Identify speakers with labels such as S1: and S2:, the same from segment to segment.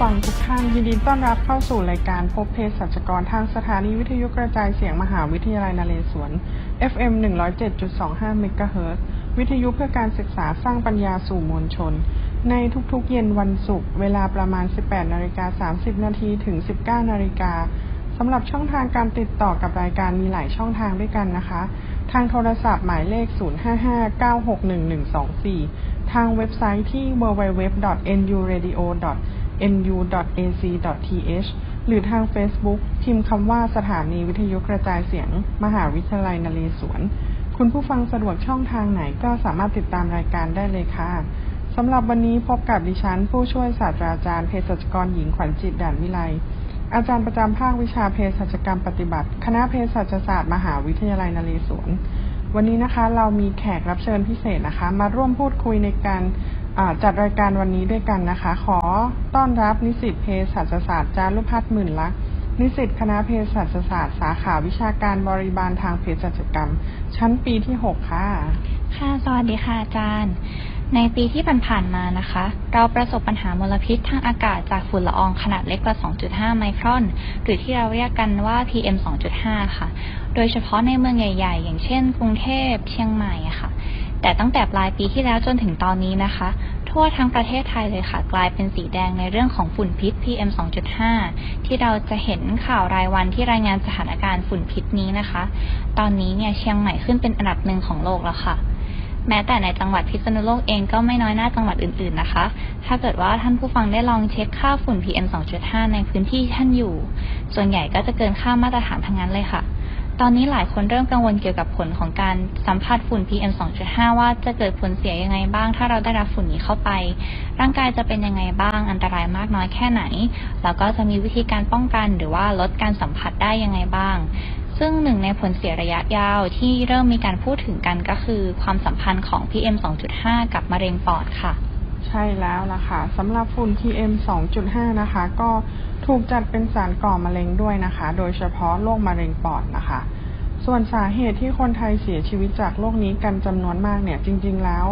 S1: ฟังทุกท่านยินดีต้อนรับเข้าสู่รายการพบเภสัชกรทางสถานีวิทยุกระจายเสียงมหาวิทยาลัยนเรศวร FM 107.25เมกะเฮิรตซ์วิทยุเพื่อการศึกษาสร้างปัญญาสู่มวลชน ในทุกๆเย็นวันศุกร์เวลาประมาณ 18นาฬิกา30นาทีถึง 19นาฬิกาสำหรับช่องทางการติดต่อกับรายการมีหลายช่องทางด้วยกันนะคะ ทางโทรศัพท์หมายเลข 055-961-124 ทางเว็บไซต์ที่ www.nureadio. nu.ac.th หรือทาง Facebook พิมพ์คำว่าสถานีวิทยุกระจายเสียง มหาวิทยาลัยนเรศวร คุณผู้ฟังสะดวกช่องทางไหนก็สามารถติดตามรายการได้เลยค่ะสำหรับวันนี้พบกับดิฉัน ผู้ช่วยศาสตราจารย์เภสัชกรหญิงขวัญจิตด่านวิไลอาจารย์ประจำภาควิชาเภสัชกรรมปฏิบัติ คณะเภสัชศาสตร์มหาวิทยาลัยนเรศวร วันนี้นะคะเรามีแขกรับเชิญพิเศษนะคะ มาร่วมพูดคุยในการจัดรายการวันนี้ด้วยกันนะคะ ขอต้อนรับนิสิตเภสัชศาสตร์จารุพัฒน์หมื่นลักษณ์นิสิตคณะเภสัชศาสตร์ สาขาวิชาการบริบาลทางเภสัชกรรม ชั้นปีที่ 6 ค่ะ
S2: ค่ะ สวัสดีค่ะอาจารย์ ในปีที่ผ่านๆมานะคะ เราประสบปัญหามลพิษทางอากาศจากฝุ่นละอองขนาดเล็กกว่า 2.5 ไมครอน หรือที่เราเรียกกันว่า PM 2.5 ค่ะ โดยเฉพาะในเมืองใหญ่ๆ อย่างเช่น กรุงเทพ เชียงใหม่ค่ะ แต่ตั้งแต่ปลายปีที่แล้วจนถึงตอนนี้นะคะ ทั่วทั้งประเทศไทยเลยค่ะ กลายเป็นสีแดงในเรื่องของฝุ่นพิษ PM 2.5 ที่เราจะเห็นข่าวรายวันที่รายงานสถานการณ์ฝุ่นพิษนี้นะคะ ตอนนี้เนี่ยเชียงใหม่ขึ้นเป็นอันดับหนึ่งของโลกแล้วค่ะ แม้แต่ในจังหวัดพิษณุโลกเองก็ไม่น้อยหน้าจังหวัดอื่นๆนะคะ ถ้าเกิดว่าท่านผู้ฟังได้ลองเช็คค่าฝุ่น PM 2.5 ในพื้นที่ท่านอยู่ ส่วนใหญ่ก็จะเกินค่ามาตรฐานทั้งนั้นเลยค่ะ ตอนนี้หลายคนเริ่มกังวลเกี่ยวกับผลของการสัมผัสฝุ่น PM 2.5 ว่าจะเกิดผลเสียยังไงบ้าง ถ้าเราได้รับฝุ่นนี้เข้าไป ร่างกายจะเป็นยังไงบ้าง อันตรายมากน้อยแค่ไหน แล้วก็จะมีวิธีการป้องกันหรือว่าลดการสัมผัสได้ยังไงบ้าง ซึ่งหนึ่งในผลเสียระยะยาวที่เริ่มมีการพูดถึงกันก็คือ ความสัมพันธ์ของ PM 2.5 กับมะเร็งปอดค่ะ
S1: ใช่แล้วล่ะค่ะสำหรับฝุ่น PM 2.5 นะคะ ก็ถูกจัดเป็นสารก่อมะเร็งด้วยนะคะ โดยเฉพาะโรคมะเร็งปอดนะคะ ส่วนสาเหตุที่คนไทยเสียชีวิตจากโรคนี้กันจำนวนมากเนี่ยจริง ๆ แล้ว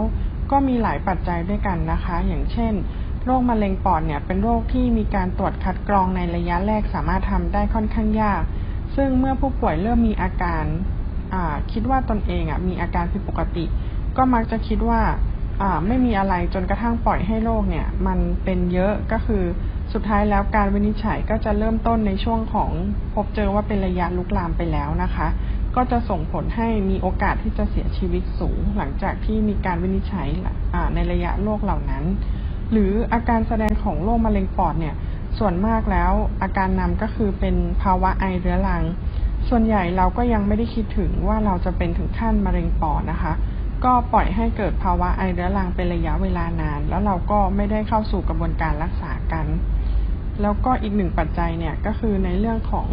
S1: ก็มีหลายปัจจัยด้วยกันนะคะ อย่างเช่นโรคมะเร็งปอดเนี่ยเป็นโรคที่มีการตรวจคัดกรองในระยะแรกสามารถทำได้ค่อนข้างยาก ซึ่งเมื่อผู้ป่วยเริ่มมีอาการคิดว่าตนเองอมีอาการผิดปกติ ก็มักจะคิดว่าไม่มีอะไรจนกระทั่งปล่อยให้โรคเนี่ยมันเป็นเยอะก็คือสุดท้ายแล้วการวินิจฉัยก็จะเริ่มต้นในช่วงของพบเจอว่าเป็นระยะลุกลามไปแล้วนะคะ ก็จะส่งผลให้มีโอกาสที่จะเสียชีวิตสูง หลังจากที่มีการวินิจฉัยในระยะโรคเหล่านั้น หรืออาการแสดงของโรคมะเร็งปอดเนี่ย ส่วนมากแล้วอาการนำก็คือเป็นภาวะไอเรื้อรัง ส่วนใหญ่เราก็ยังไม่ได้คิดถึงว่าเราจะเป็นถึงขั้นมะเร็งปอดนะคะ ก็ปล่อยให้เกิดภาวะไอเรื้อรังเป็นระยะเวลานาน แล้วเราก็ไม่ได้เข้าสู่กระบวนการรักษากัน แล้วก็อีกหนึ่งปัจจัยเนี่ยก็คือในเรื่องของ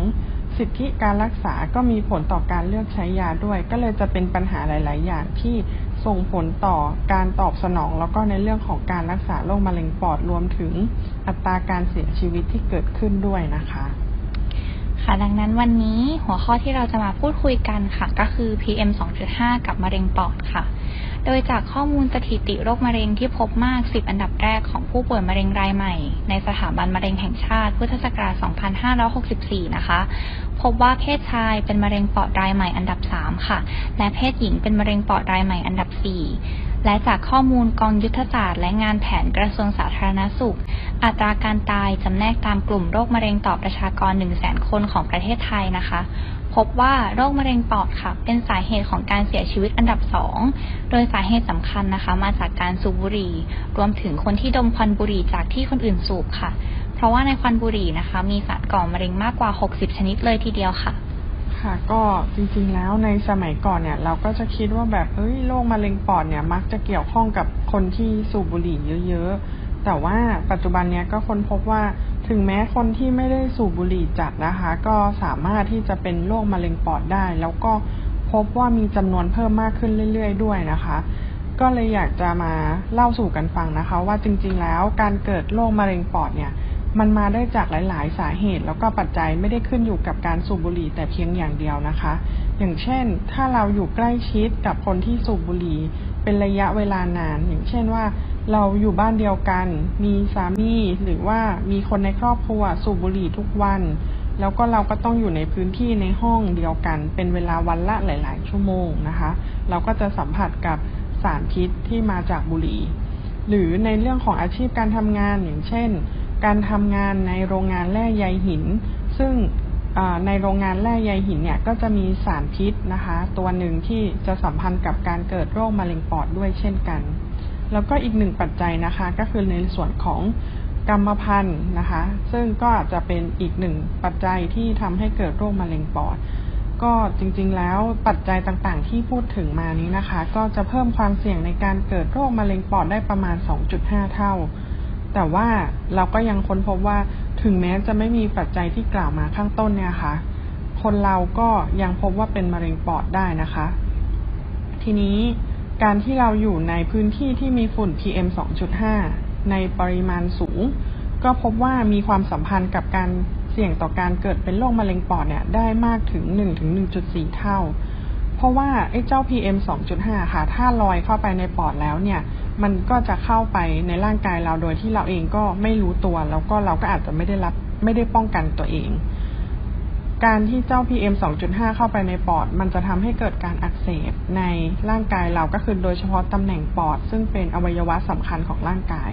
S1: สิทธิการรักษาก็มีผลต่อการเลือกใช้ยาด้วย ก็เลยจะเป็นปัญหาหลาย ๆ อย่างที่ ส่งผลต่อการตอบสนอง แล้วก็ในเรื่องของการรักษาโรคมะเร็งปอดรวมถึงอัตราการเสียชีวิตที่เกิดขึ้นด้วยนะคะ
S2: ค่ะดังนั้นวันนี้หัวข้อที่เราจะมาพูดคุยกันค่ะ ก็คือ PM 2.5 กับมะเร็งปอดค่ะ โดยจากข้อมูลสถิติโรคมะเร็งที่พบมาก 10 อันดับแรกของผู้ป่วยมะเร็งรายใหม่ ในสถาบันมะเร็งแห่งชาติ พุทธศักราช 2564 นะคะ พบว่าเพศชายเป็นมะเร็งปอดรายใหม่อันดับ 3 ค่ะ และเพศหญิงเป็นมะเร็งปอดรายใหม่อันดับ 4และจากข้อมูลกองยุทธศาสตร์และงานแผนกระทรวงสาธารณสุข อัตราการตายจำแนกตามกลุ่มโรคมะเร็งต่อประชากร 1 0 0 0 0แคนของประเทศไทยนะคะ พบว่าโรคมะเร็งปอดค่ะ เป็นสาเหตุของการเสียชีวิตอันดับ2โดยสาเหตุสำคัญนะคะ มาจากการสูบบุหรี่ รวมถึงคนที่ดมควันบุหรี่จากที่คนอื่นสูบค่ะ เพราะว่าในควันบุหรี่นะคะ มีสารก่อมะเร็งมากกว่า 60 ชนิดเลยทีเดียวค่ะ
S1: ค่ะก็จริงๆแล้วในสมัยก่อนเนี่ย เราก็จะคิดว่าแบบเอ้ยโรคมะเร็งปอดเนี่ยมักจะเกี่ยวข้องกับคนที่สูบบุหรี่เยอะๆแต่ว่าปัจจุบันเนี้ยก็ค้นพบว่า ถึงแม้คนที่ไม่ได้สูบบุหรี่จัดนะคะ ก็สามารถที่จะเป็นโรคมะเร็งปอดได้ แล้วก็พบว่ามีจำนวนเพิ่มมากขึ้นเรื่อย ๆ ด้วยนะคะ ก็เลยอยากจะมาเล่าสู่กันฟังนะคะ ว่าจริงๆแล้วการเกิดโรคมะเร็งปอดเนี่ย มันมาได้จากหลาย ๆ สาเหตุ แล้วก็ปัจจัยไม่ได้ขึ้นอยู่กับการสูบบุหรี่แต่เพียงอย่างเดียวนะคะ อย่างเช่น ถ้าเราอยู่ใกล้ชิดกับคนที่สูบบุหรี่เป็นระยะเวลานาน อย่างเช่นว่า เราอยู่บ้านเดียวกัน มีสามีหรือว่ามีคนในครอบครัวสูบบุหรี่ทุกวัน แล้วก็เราก็ต้องอยู่ในพื้นที่ในห้องเดียวกัน เป็นเวลาวันละหลาย ๆ ชั่วโมงนะคะ เราก็จะสัมผัสกับสารพิษที่มาจากบุหรี่ หรือในเรื่องของอาชีพการทำงานอย่างเช่น การทำงานในโรงงานแร่ใยหิน ซึ่งในโรงงานแร่ใยหินเนี่ยก็จะมีสารพิษนะคะ ตัวหนึ่งที่จะสัมพันธ์กับการเกิดโรคมะเร็งปอดด้วยเช่นกัน แล้วก็อีกหนึ่งปัจจัยนะคะ ก็คือในส่วนของกรรมพันธุ์นะคะ ซึ่งก็อาจจะเป็นอีกหนึ่งปัจจัยที่ทำให้เกิดโรคมะเร็งปอด ก็จริงๆแล้วปัจจัยต่างๆ ที่พูดถึงมานี้นะคะ ก็จะเพิ่มความเสี่ยงในการเกิดโรคมะเร็งปอดได้ประมาณ 2.5 เท่า แต่ว่าเราก็ยังค้นพบว่าถึงแม้จะไม่มีปัจจัยที่กล่าวมาข้างต้นเนี่ยค่ะ คนเราก็ยังพบว่าเป็นมะเร็งปอดได้นะคะ ทีนี้ การที่เราอยู่ในพื้นที่ที่มีฝุ่น PM 2.5 ในปริมาณสูง ก็พบว่ามีความสัมพันธ์กับการเสี่ยงต่อการเกิดเป็นโรคมะเร็งปอดเนี่ยได้มากถึง 1-1.4 เท่า เพราะว่าไอ้เจ้า PM 2.5 ค่ะ ถ้าลอยเข้าไปในปอดแล้วเนี่ย มันก็จะเข้าไปในร่างกายเราโดยที่เราเองก็ไม่รู้ตัว แล้วก็เราก็อาจจะไม่ได้รับไม่ได้ป้องกันตัวเอง การที่เจ้า PM 2.5 เข้าไปในปอด มันจะทำให้เกิดการอักเสบในร่างกายเราก็คือโดยเฉพาะตำแหน่งปอด ซึ่งเป็นอวัยวะสำคัญของร่างกาย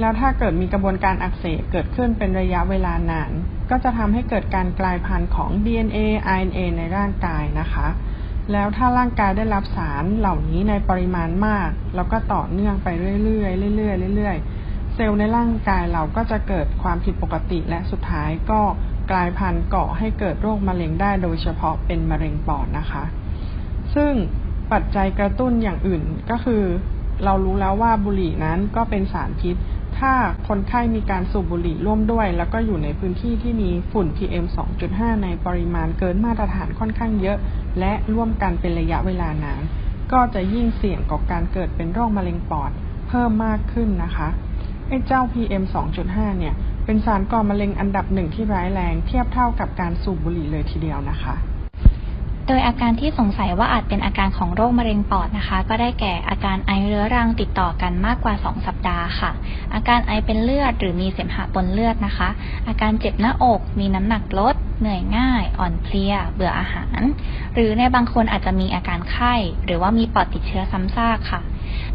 S1: แล้วถ้าเกิดมีกระบวนการอักเสบเกิดขึ้นเป็นระยะเวลานาน ก็จะทำให้เกิดการกลายพันธุ์ของ DNA RNA ในร่างกายนะคะ แล้วถ้าร่างกายได้รับสารเหล่านี้ในปริมาณมาก แล้วก็ต่อเนื่องไปเรื่อยๆเรื่อยๆเรื่อยๆเซลล์ในร่างกายเราก็จะเกิดความผิดปกติและสุดท้ายก็ กลายพันธุ์ก่อให้เกิดโรคมะเร็งได้โดยเฉพาะเป็นมะเร็งปอดนะคะ ซึ่งปัจจัยกระตุ้นอย่างอื่นก็คือ เรารู้แล้วว่าบุหรี่นั้นก็เป็นสารพิษ ถ้าคนไข้มีการสูบบุหรี่ร่วมด้วย แล้วก็อยู่ในพื้นที่ที่มีฝุ่น PM 2.5 ในปริมาณเกินมาตรฐานค่อนข้างเยอะ และร่วมกันเป็นระยะเวลานาน ก็จะยิ่งเสี่ยงกับการเกิดเป็นโรคมะเร็งปอด เพิ่มมากขึ้นนะคะไอ้เจ้า PM 2.5 เนี่ย เป็นสารก่อมะเร็งอันดับหนึ่งที่ร้ายแรงเทียบเท่ากับการสูบบุหรี่เลยทีเดียวนะคะ
S2: โดยอาการที่สงสัยว่าอาจเป็นอาการของโรคมะเร็งปอดนะคะ ก็ได้แก่อาการไอเรื้อรังติดต่อกันมากกว่า 2 สัปดาห์ค่ะ อาการไอเป็นเลือดหรือมีเสมหะปนเลือดนะคะ อาการเจ็บหน้าอก มีน้ำหนักลด เหนื่อยง่าย อ่อนเพลีย เบื่ออาหาร หรือในบางคนอาจจะมีอาการไข้ หรือว่ามีปอดติดเชื้อซ้ำซากค่ะ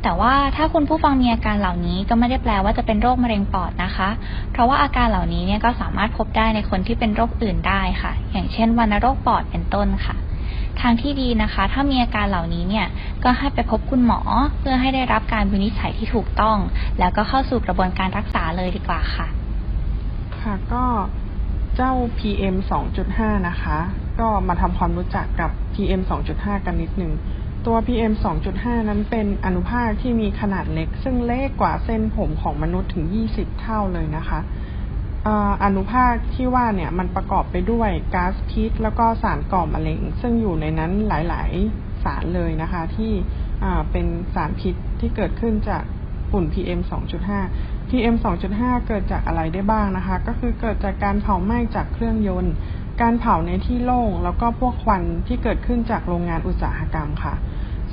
S2: แต่ว่าถ้าคุณผู้ฟังมีอาการเหล่านี้ก็ไม่ได้แปลว่าจะเป็นโรคมะเร็งปอดนะคะ เพราะว่าอาการเหล่านี้เนี่ยก็สามารถพบได้ในคนที่เป็นโรคอื่นได้ค่ะ อย่างเช่นวัณโรคปอดเป็นต้นค่ะ ทางที่ดีนะคะ ถ้ามีอาการเหล่านี้เนี่ยก็ให้ไปพบคุณหมอเพื่อให้ได้รับการวินิจฉัยที่ถูกต้อง แล้วก็เข้าสู่กระบวนการรักษาเลยดีกว่าค่ะ
S1: ค่ะก็เจ้า PM 2.5 นะคะ ก็มาทำความรู้จักกับ PM 2.5 กันนิดหนึ่ง ตัว PM 2.5 นั้นเป็นอนุภาคที่มีขนาดเล็ก ซึ่งเล็กกว่าเส้นผมของมนุษย์ถึง 20 เท่าเลยนะคะอนุภาคที่ว่าเนี่ยมันประกอบไปด้วยก๊าซพิษ แล้วก็สารก่อมะเร็ง ซึ่งอยู่ในนั้นหลาย ๆ สารเลยนะคะ ที่เป็นสารพิษที่เกิดขึ้นจากฝุ่น PM 2.5 PM 2.5 เกิดจากอะไรได้บ้างนะคะ ก็คือเกิดจากการเผาไหม้จากเครื่องยนต์ การเผาในที่โล่ง แล้วก็พวกควันที่เกิดขึ้นจากโรงงานอุตสาหกรรมค่ะ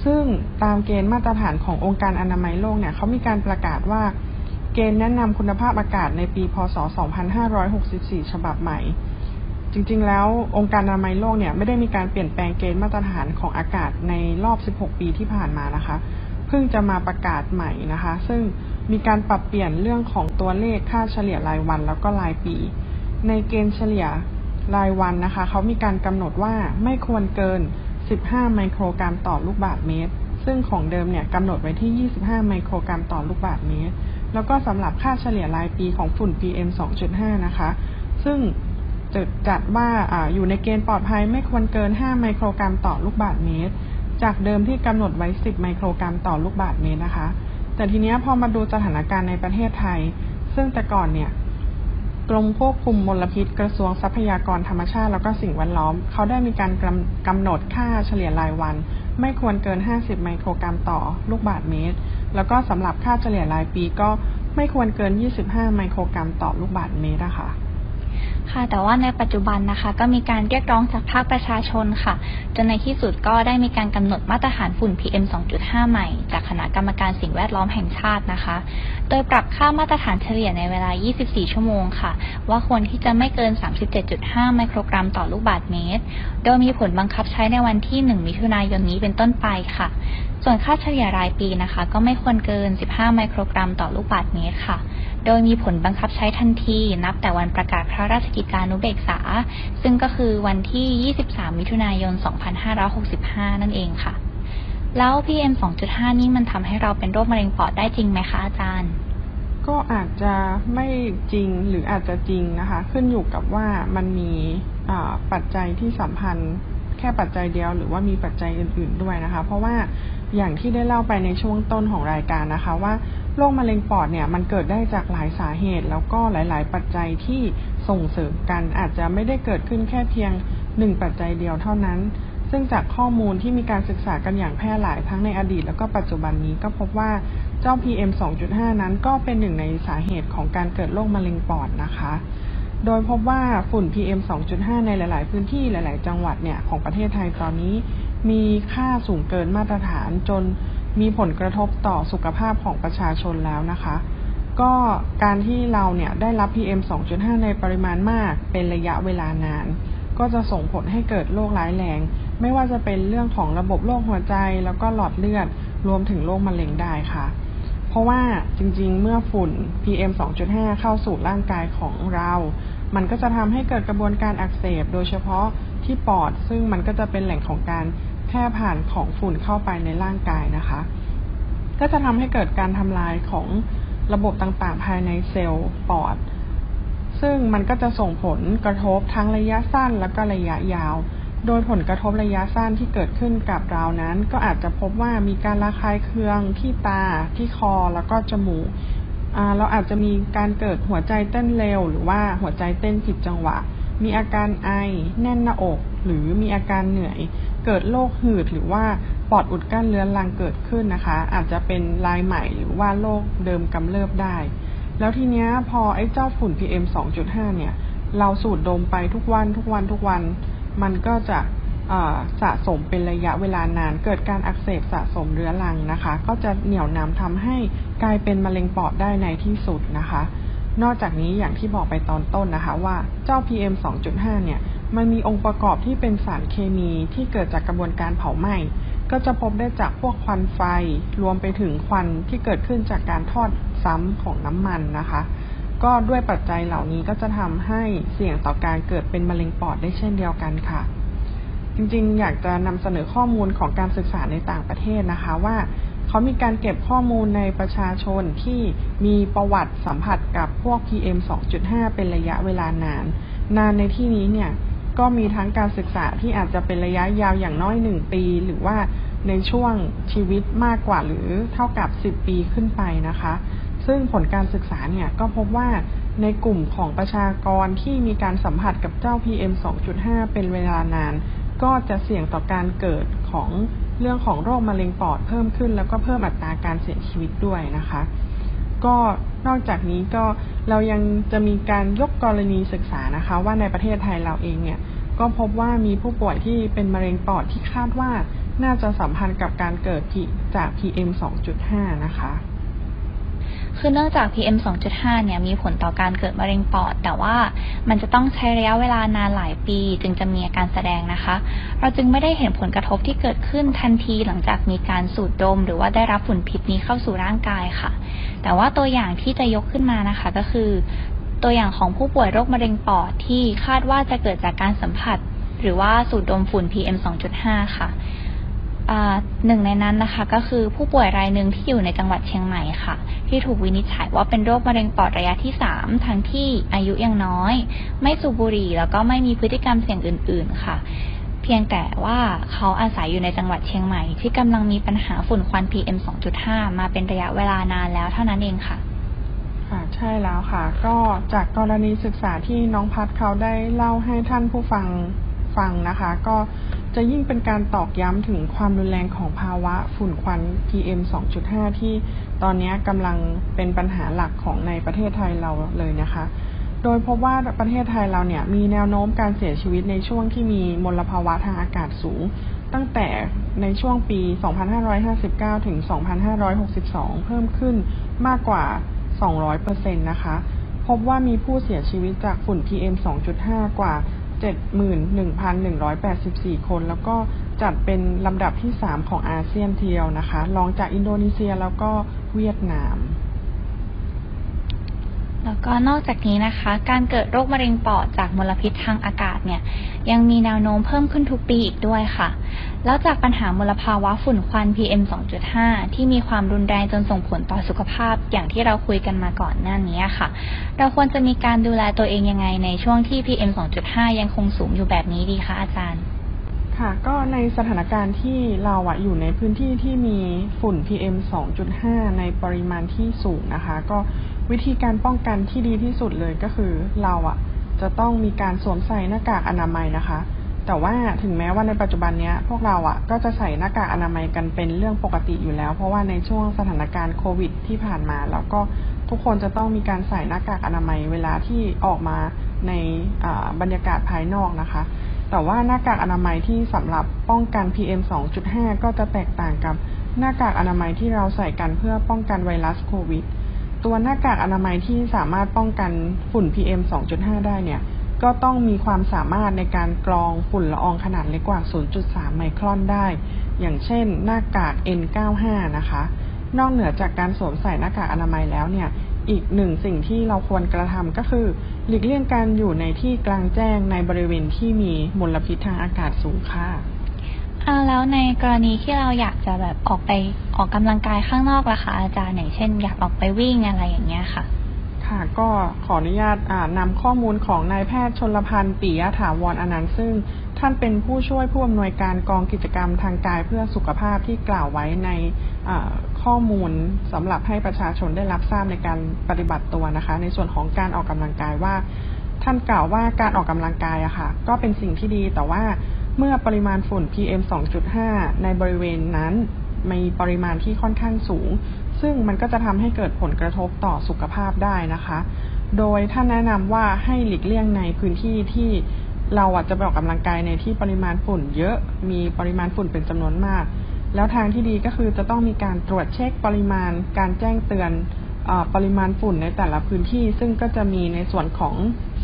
S1: ซึ่งตามเกณฑ์มาตรฐานขององค์การอนามัยโลกเนี่ยเขามีการประกาศว่าเกณฑ์แนะนำคุณภาพอากาศในปี พศ 2564 ฉบับใหม่ จริงๆ แล้วองค์การอนามัยโลกเนี่ยไม่ได้มีการเปลี่ยนแปลงเกณฑ์มาตรฐานของอากาศในรอบ 16 ปีที่ผ่านมานะคะ เพิ่งจะมาประกาศใหม่นะคะ ซึ่งมีการปรับเปลี่ยนเรื่องของตัวเลขค่าเฉลี่ยรายวันแล้วก็รายปี ในเกณฑ์เฉลี่ยรายวันนะคะเขามีการกำหนดว่าไม่ควรเกิน 15 ไมโครกรัมต่อลูกบาศก์เมตร ซึ่งของเดิมเนี่ยกำหนดไว้ที่ 25 ไมโครกรัมต่อลูกบาศก์เมตร แล้วก็สำหรับค่าเฉลี่ยรายปีของฝุ่น PM 2.5 นะคะ ซึ่งจะจัดว่าออยู่ในเกณฑ์ปลอดภัยไม่ควรเกิน 5 ไมโครกรัมต่อลูกบาศก์เมตร จากเดิมที่กำหนดไว้ 10 ไมโครกรัมต่อลูกบาศก์เมตรนะคะ แต่ทีนี้พอมาดูสถานการณ์ในประเทศไทย ซึ่งแต่ก่อนเนี่ย กรมควบคุมมลพิษกระทรวงทรัพยากรธรรมชาติแล้วก็สิ่งแวดล้อม เขาได้มีการกำหนดค่าเฉลี่ยรายวัน ไม่ควรเกิน 50 ไมโครกรัมต่อลูกบาศก์เมตร แล้วก็สำหรับค่าเฉลี่ยรายปีก็ไม่ควรเกิน 25 ไมโครกรัมต่อลูกบาศก์เมตรนะคะ
S2: ค่ะ แต่ว่าในปัจจุบันนะคะ ก็มีการเรียกร้องจากภาคประชาชนค่ะ จนในที่สุดก็ได้มีการกำหนดมาตรฐานฝุ่น PM 2.5 ใหม่ จากคณะกรรมการสิ่งแวดล้อมแห่งชาตินะคะ โดยปรับค่ามาตรฐานเฉลี่ยในเวลา 24 ชั่วโมงค่ะ ว่าควรที่จะไม่เกิน 37.5 ไมโครกรัมต่อลูกบาศก์เมตร โดยมีผลบังคับใช้ในวันที่ 1 มิถุนายนนี้เป็นต้นไปค่ะ ส่วนค่าเฉลี่ยรายปีนะคะ ก็ไม่ควรเกิน 15 ไมโครกรัมต่อลูกบาศก์เมตรค่ะ โดยมีผลบังคับใช้ทันที นับแต่วันประกาศพระราชกิจการนุเบกษา ซึ่งก็คือวันที่ 23 มิถุนายน 2565 นั่นเองค่ะ แล้ว PM 2.5 นี่มันทำให้เราเป็นโรคมะเร็งปอดได้จริงไหมคะอาจารย์
S1: ก็อาจจะไม่จริงหรืออาจจะจริงนะคะ ขึ้นอยู่กับว่ามันมีปัจจัยที่สัมพันธ์แค่ปัจจัยเดียวหรือว่ามีปัจจัยอื่น ๆด้วยนะคะ เพราะว่า อย่างที่ได้เล่าไปในช่วงต้นของรายการนะคะว่าโรคมะเร็งปอดเนี่ยมันเกิดได้จากหลายสาเหตุ แล้วก็หลาย ๆ ปัจจัยที่ส่งเสริมกันอาจจะไม่ได้เกิดขึ้นแค่เพียงหนึ่งปัจจัยเดียวเท่านั้น ซึ่งจากข้อมูลที่มีการศึกษากันอย่างแพร่หลายทั้งในอดีต แล้วก็ปัจจุบันนี้ก็พบว่าเจ้า PM 2.5 นั้นก็เป็นหนึ่งในสาเหตุของการเกิดโรคมะเร็งปอดนะคะ โดยพบว่าฝุ่น PM 2.5 ในหลาย ๆ พื้นที่หลาย ๆ จังหวัดเนี่ยของประเทศไทยตอนนี้ มีค่าสูงเกินมาตรฐานจนมีผลกระทบต่อสุขภาพของประชาชนแล้วนะคะ ก็การที่เราเนี่ยได้รับ PM 2.5 ในปริมาณมากเป็นระยะเวลานาน ก็จะส่งผลให้เกิดโรคร้ายแรง ไม่ว่าจะเป็นเรื่องของระบบโรคหัวใจ แล้วก็หลอดเลือด รวมถึงโรคมะเร็งได้ค่ะเพราะว่าจริงๆ เมื่อฝุ่น PM 2.5 เข้าสู่ร่างกายของเรา มันก็จะทำให้เกิดกระบวนการอักเสบ โดยเฉพาะที่ปอด ซึ่งมันก็จะเป็นแหล่งของการ ร่ผ่านของฝุ่นเข้าไปในร่างกายนะคะ ก็จะทำให้เกิดการทำลายของระบบต่างๆ ภายในเซลล์ปอด ซึ่งมันก็จะส่งผลกระทบทั้งระยะสั้นและก็ระยะยาว โดยผลกระทบระยะสั้นที่เกิดขึ้นกับเรานั้น ก็อาจจะพบว่ามีการระคายเคืองที่ตาที่คอแล้วก็จมูกเราอาจจะมีการเกิดหัวใจเต้นเร็ว หรือว่าหัวใจเต้นผิดจังหวะ มีอาการไอ แน่นหน้าอก หรือมีอาการเหนื่อย เกิดโรคหืดหรือว่าปอดอุดกั้นเรื้อรังเกิดขึ้นนะคะ อาจจะเป็นลายใหม่หรือว่าโรคเดิมกำเริบได้ แล้วทีเนี้ยพอไอ้เจ้าฝุ่น PM 2.5 เนี่ย เราสูดดมไปทุกวันทุกวันทุกวัน มันก็จะสะสมเป็นระยะเวลานาน เกิดการอักเสบสะสมเรื้อรังนะคะ ก็จะเหนี่ยวนำทำให้กลายเป็นมะเร็งปอดได้ในที่สุดนะคะ นอกจากนี้อย่างที่บอกไปตอนต้นนะคะว่าเจ้า PM 2.5 เนี่ย มันมีองค์ประกอบที่เป็นสารเคมีที่เกิดจากกระบวนการเผาไหม้ ก็จะพบได้จากพวกควันไฟ รวมไปถึงควันที่เกิดขึ้นจากการทอดซ้ำของน้ำมันนะคะ ก็ด้วยปัจจัยเหล่านี้ก็จะทำให้เสี่ยงต่อการเกิดเป็นมะเร็งปอดได้เช่นเดียวกันค่ะ จริงๆ อยากจะนำเสนอข้อมูลของการศึกษาในต่างประเทศนะคะว่า เขามีการเก็บข้อมูลในประชาชนที่มีประวัติสัมผัสกับพวก PM 2.5 เป็นระยะเวลานาน นานในที่นี้เนี่ยก็มีทั้งการศึกษาที่อาจจะเป็นระยะยาวอย่างน้อยหนึ่งปี หรือว่าในช่วงชีวิตมากกว่าหรือเท่ากับ 10 ปีขึ้นไปนะคะ ซึ่งผลการศึกษาเนี่ยก็พบว่าในกลุ่มของประชากรที่มีการสัมผัสกับเจ้า PM 2.5 เป็นเวลานาน ก็จะเสี่ยงต่อการเกิดของ เรื่องของโรคมะเร็งปอดเพิ่มขึ้น แล้วก็เพิ่มอัตราการเสียชีวิตด้วยนะคะ ก็นอกจากนี้ก็เรายังจะมีการยกกรณีศึกษานะคะ ว่าในประเทศไทยเราเองเนี่ยก็พบว่ามีผู้ป่วยที่เป็นมะเร็งปอดที่คาดว่าน่าจะสัมพันธ์กับการเกิดจาก PM 2.5 นะคะ
S2: คือเนื่องจาก PM 2.5 เนี่ยมีผลต่อการเกิดมะเร็งปอด แต่ว่ามันจะต้องใช้ระยะเวลานานหลายปี จึงจะมีอาการแสดงนะคะ เราจึงไม่ได้เห็นผลกระทบที่เกิดขึ้นทันทีหลังจากมีการสูดดม หรือว่าได้รับฝุ่นพิษนี้เข้าสู่ร่างกายค่ะ แต่ว่าตัวอย่างที่จะยกขึ้นมานะคะก็คือ ตัวอย่างของผู้ป่วยโรคมะเร็งปอดที่คาดว่าจะเกิดจากการสัมผัส หรือว่าสูดดมฝุ่น PM 2.5 ค่ะ หนึ่งในนั้นนะคะก็คือผู้ป่วยรายหนึ่งที่อยู่ในจังหวัดเชียงใหม่ค่ะ ที่ถูกวินิจฉัยว่าเป็นโรคมะเร็งปอดระยะที่สามทั้งที่อายุยังน้อย ไม่สูบบุหรี่แล้วก็ไม่มีพฤติกรรมเสี่ยงอื่น ๆ ค่ะ เพียงแต่ว่าเขาอาศัยอยู่ในจังหวัดเชียงใหม่ ที่กำลังมีปัญหาฝุ่นควัน PM 2.5 มาเป็นระยะเวลานานแล้วเท่านั้นเองค่ะ
S1: ค่ะใช่แล้วค่ะ ก็จากกรณีศึกษาที่น้องพัดเขาได้เล่าให้ท่านผู้ฟังฟังนะคะ ก็ จะยิ่งเป็นการตอกย้ำถึงความรุนแรงของภาวะฝุ่นควัน PM 2.5 ที่ตอนนี้กำลังเป็นปัญหาหลักของในประเทศไทยเราเลยนะคะ โดยพบว่าประเทศไทยเราเนี่ยมีแนวโน้มการเสียชีวิตในช่วงที่มีมลภาวะทางอากาศสูง ตั้งแต่ในช่วงปี 2559 ถึง 2562 เพิ่มขึ้นมากกว่า 200%นะคะ พบว่ามีผู้เสียชีวิตจากฝุ่น PM 2.5 กว่า 71,184 คน แล้วก็จัดเป็นลำดับที่ 3 ของอาเซียนทีเทียวนะคะรองจากอินโดนีเซียแล้วก็เวียดนาม
S2: แล้วก็นอกจากนี้นะคะ การเกิดโรคมะเร็งปอดจากมลพิษทางอากาศเนี่ย ยังมีแนวโน้มเพิ่มขึ้นทุกปีอีกด้วยค่ะ แล้วจากปัญหามลภาวะฝุ่นควัน PM 2.5 ที่มีความรุนแรงจนส่งผลต่อสุขภาพอย่างที่เราคุยกันมาก่อนหน้านี้ค่ะ เราควรจะมีการดูแลตัวเองยังไงในช่วงที่ PM 2.5 ยังคงสูงอยู่แบบนี้ดีคะอาจารย์
S1: ค่ะ ก็ในสถานการณ์ที่เราอะอยู่ในพื้นที่ที่มีฝุ่น PM 2.5 ในปริมาณที่สูงนะคะ ก็วิธีการป้องกันที่ดีที่สุดเลยก็คือเราอะจะต้องมีการสวมใส่หน้ากากอนามัยนะคะ แต่ว่าถึงแม้ว่าในปัจจุบันเนี้ยพวกเราอะก็จะใส่หน้ากากอนามัยกันเป็นเรื่องปกติอยู่แล้ว เพราะว่าในช่วงสถานการณ์โควิด ที่ผ่านมา แล้วก็ทุกคนจะต้องมีการใส่หน้ากากอนามัยเวลาที่ออกมาในบรรยากาศภายนอกนะคะ แต่ว่าหน้ากากอนามัยที่สำหรับป้องกัน PM 2.5 ก็จะแตกต่างกับหน้ากากอนามัยที่เราใส่กันเพื่อป้องกันไวรัสโควิด ตัวหน้ากากอนามัยที่สามารถป้องกันฝุ่น PM 2.5 ได้เนี่ย ก็ต้องมีความสามารถในการกรองฝุ่นละอองขนาดเล็กกว่า 0.3 ไมครอนได้ อย่างเช่น หน้ากาก N95 นะคะ นอกเหนือจากการสวมใส่หน้ากากอนามัยแล้วเนี่ย อีกหนึ่งสิ่งที่เราควรกระทำก็คือ หลีกเลี่ยงการอยู่ในที่กลางแจ้งในบริเวณที่มีมลพิษทางอากาศสูงค่ะ
S2: อ่าแล้วในกรณีที่เราอยากจะแบบออกไปออกกำลังกายข้างนอกล่ะคะอาจารย์อย่างเช่น อยากออกไปวิ่งอะไรอย่างเงี้ยค่ะ
S1: ก็ขออนุญาตนำข้อมูลของนายแพทย์ชนลพันธ์ปิยถาวรอนันต์ซึ่งท่านเป็นผู้ช่วยผู้อำนวยการกองกิจกรรมทางกายเพื่อสุขภาพที่กล่าวไว้ในข้อมูลสำหรับให้ประชาชนได้รับทราบในการปฏิบัติตัวนะคะ ในส่วนของการออกกำลังกายว่า ท่านกล่าวว่าการออกกำลังกายอะค่ะ ก็เป็นสิ่งที่ดีแต่ว่าเมื่อปริมาณฝุ่น PM 2.5 ในบริเวณนั้นมีปริมาณที่ค่อนข้างสูง ซึ่งมันก็จะทำให้เกิดผลกระทบต่อสุขภาพได้นะคะ โดยท่านแนะนำว่าให้หลีกเลี่ยงในพื้นที่ที่เราอาจจะไปออกกำลังกายในที่ปริมาณฝุ่น เยอะมีปริมาณฝุ่นเป็นจำนวนมาก แล้วทางที่ดีก็คือจะต้องมีการตรวจเช็คปริมาณ การแจ้งเตือนอปริมาณฝุ่นในแต่ละพื้นที่ ซึ่งก็จะมีในส่วนของ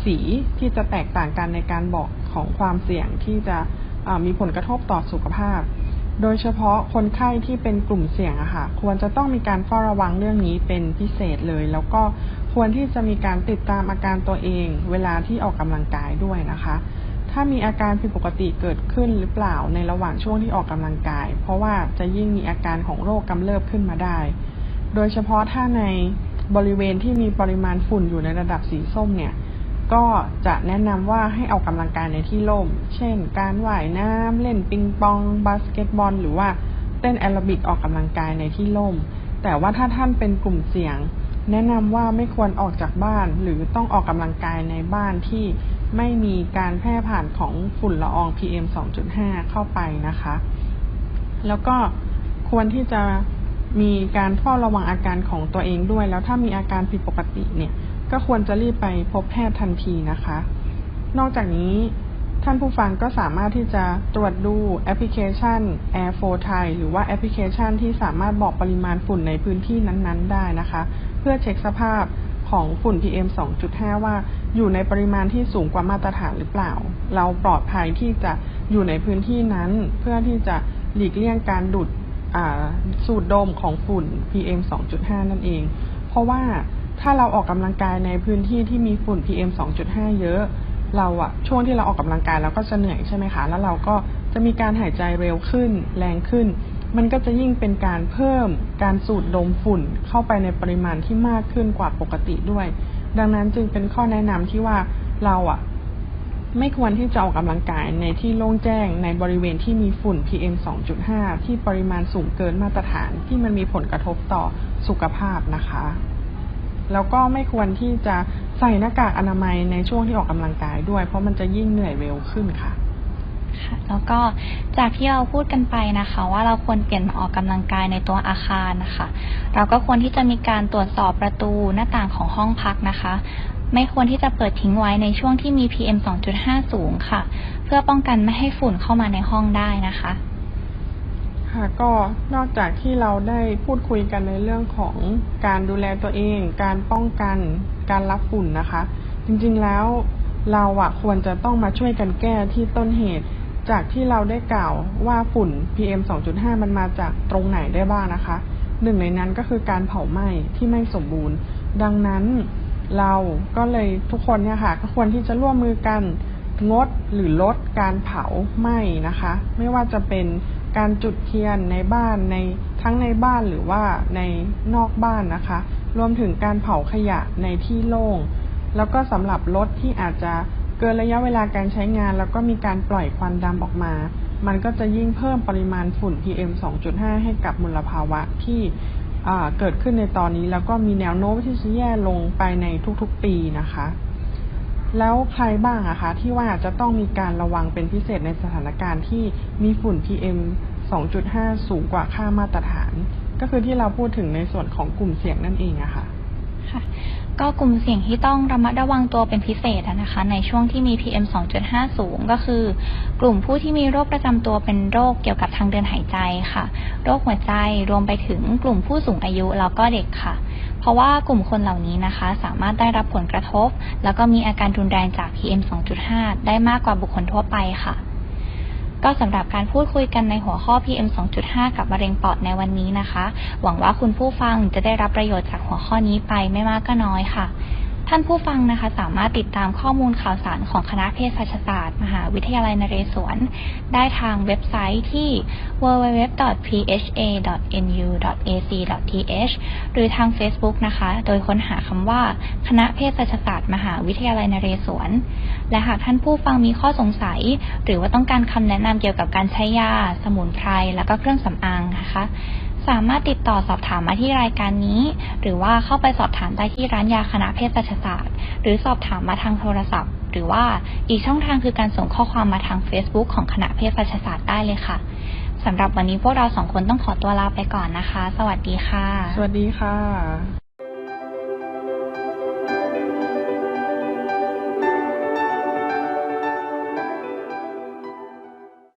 S1: สีที่จะแตกต่างกันในการบอกของความเสี่ยงที่จะมีผลกระทบต่อสุขภาพ โดยเฉพาะคนไข้ที่เป็นกลุ่มเสี่ยงอะค่ะ ควรจะต้องมีการเฝ้าระวังเรื่องนี้เป็นพิเศษเลย แล้วก็ควรที่จะมีการติดตามอาการตัวเอง เวลาที่ออกกำลังกายด้วยนะคะ ถ้ามีอาการผิดปกติเกิดขึ้นหรือเปล่าในระหว่างช่วงที่ออกกำลังกาย เพราะว่าจะยิ่งมีอาการของโรคกำเริบขึ้นมาได้ โดยเฉพาะถ้าในบริเวณที่มีปริมาณฝุ่นอยู่ในระดับสีส้มเนี่ย ก็จะแนะนำว่าให้ออกกำลังกายในที่ร่ม เช่น การว่ายน้ำเล่นปิงปอง บาสเกตบอล หรือว่าเต้นแอโรบิกออกกำลังกายในที่ร่ม แต่ว่าถ้าท่านเป็นกลุ่มเสี่ยง แนะนำว่าไม่ควรออกจากบ้าน หรือต้องออกกำลังกายในบ้านที่ไม่มีการแพร่ผ่านของฝุ่นละออง PM 2.5 เข้าไปนะคะ แล้วก็ควรที่จะมีการเฝ้าระวังอาการของตัวเองด้วย แล้วถ้ามีอาการผิดปกติเนี่ย ก็ควรจะรีบไปพบแพทย์ทันทีนะคะ นอกจากนี้ท่านผู้ฟังก็สามารถที่จะตรวจดูแอปพลิเคชัน Air 4 Thai หรือว่าแอปพลิเคชันที่สามารถบอกปริมาณฝุ่นในพื้นที่นั้นๆ ได้นะคะ เพื่อเช็คสภาพของฝุ่น PM 2.5 ว่าอยู่ในปริมาณที่สูงกว่ามาตรฐานหรือเปล่า เราปลอดภัยที่จะอยู่ในพื้นที่นั้น เพื่อที่จะหลีกเลี่ยงการดูดสูดดมของฝุ่น PM 2.5 นั่นเอง เพราะว่า ถ้าเราออกกำลังกายในพื้นที่ที่มีฝุ่น PM 2.5 เยอะ เราอะช่วงที่เราออกกำลังกายเราก็จะเหนื่อยใช่ไหมคะ แล้วเราก็จะมีการหายใจเร็วขึ้น แรงขึ้น มันก็จะยิ่งเป็นการเพิ่มการสูดดมฝุ่นเข้าไปในปริมาณที่มากขึ้นกว่าปกติด้วย ดังนั้นจึงเป็นข้อแนะนำที่ว่าเราอะไม่ควรที่จะออกกำลังกายในที่โล่งแจ้งในบริเวณที่มีฝุ่น PM 2.5 ที่ปริมาณสูงเกินมาตรฐานที่มันมีผลกระทบต่อสุขภาพนะคะ แล้วก็ไม่ควรที่จะใส่หน้ากากอนามัยในช่วงที่ออกกำลังกายด้วย เพราะมันจะยิ่งเหนื่อยเร็วขึ้นค่ะ
S2: ค่ะแล้วก็จากที่เราพูดกันไปนะคะ ว่าเราควรเปลี่ยนมาออกกำลังกายในตัวอาคารนะคะ เราก็ควรที่จะมีการตรวจสอบประตูหน้าต่างของห้องพักนะคะ ไม่ควรที่จะเปิดทิ้งไว้ในช่วงที่มี PM 2.5 สูงค่ะ เพื่อป้องกันไม่ให้ฝุ่นเข้ามาในห้องได้นะคะ
S1: ค่ะก็นอกจากที่เราได้พูดคุยกันในเรื่องของการดูแลตัวเอง การป้องกันการรับฝุ่นนะคะ จริงๆแล้วเราอะควรจะต้องมาช่วยกันแก้ที่ต้นเหตุ จากที่เราได้กล่าวว่าฝุ่น PM 2.5 มันมาจากตรงไหนได้บ้างนะคะหนึ่งในนั้นก็คือการเผาไหม้ที่ไม่สมบูรณ์ ดังนั้นเราก็เลยทุกคนเนี่ยค่ะก็ควรที่จะร่วมมือกันงดหรือลดการเผาไหม้นะคะ ไม่ว่าจะเป็น การจุดเทียนในบ้านในทั้งในบ้านหรือว่าในนอกบ้านนะคะ รวมถึงการเผาขยะในที่โล่ง แล้วก็สำหรับรถที่อาจจะเกินระยะเวลาการใช้งาน แล้วก็มีการปล่อยควันดำออกมา มันก็จะยิ่งเพิ่มปริมาณฝุ่น PM 2.5 ให้กับมลภาวะที่เกิดขึ้นในตอนนี้ แล้วก็มีแนวโน้มที่จะแย่ลงไปในทุกๆปีนะคะ แล้วใครบ้างอะคะ ที่ว่าจะต้องมีการระวังเป็นพิเศษในสถานการณ์ที่มีฝุ่น PM 2.5 สูงกว่าค่ามาตรฐาน ก็คือที่เราพูดถึงในส่วนของกลุ่มเสี่ยงนั่นเองอะค่ะ
S2: ค่ะ ก็กลุ่มเสี่ยงที่ต้องระมัดระวังตัวเป็นพิเศษนะคะ ในช่วงที่มี PM 2.5 สูงก็คือ กลุ่มผู้ที่มีโรคประจำตัวเป็นโรคเกี่ยวกับทางเดินหายใจค่ะ โรคหัวใจรวมไปถึงกลุ่มผู้สูงอายุแล้วก็เด็กค่ะ เพราะว่ากลุ่มคนเหล่านี้นะคะ สามารถได้รับผลกระทบ แล้วก็มีอาการรุนแรงจาก PM 2.5 ได้มากกว่าบุคคลทั่วไปค่ะ ก็สำหรับการพูดคุยกันในหัวข้อ PM 2.5 กับมะเร็งปอดในวันนี้นะคะ หวังว่าคุณผู้ฟังจะได้รับประโยชน์จากหัวข้อนี้ไปไม่มากก็น้อยค่ะ ท่านผู้ฟังนะคะสามารถติดตามข้อมูลข่าวสารของคณะเภสัชศาสตร์ มหาวิทยาลัยนเรศวร ได้ทางเว็บไซต์ที่ www.pha.nu.ac.th หรือทาง Facebook นะคะ โดยค้นหาคำว่า คณะเภสัชศาสตร์ มหาวิทยาลัยนเรศวร และหากท่านผู้ฟังมีข้อสงสัย หรือว่าต้องการคำแนะนำเกี่ยวกับการใช้ยา สมุนไพร แล้วก็เครื่องสำอางนะคะ สามารถติดต่อสอบถามมาที่รายการนี้ หรือว่าเข้าไปสอบถามได้ที่ร้านยาคณะเภสัชศาสตร์ หรือสอบถามมาทางโทรศัพท์ หรือว่าอีกช่องทางคือการส่งข้อความมาทาง Facebook ของคณะเภสัชศาสตร์ได้เลยค่ะสำหรับวันนี้พวกเราสองคนต้องขอตัวลาไปก่อนนะคะ สวัสดีค่ะ
S1: สวัสดีค่ะ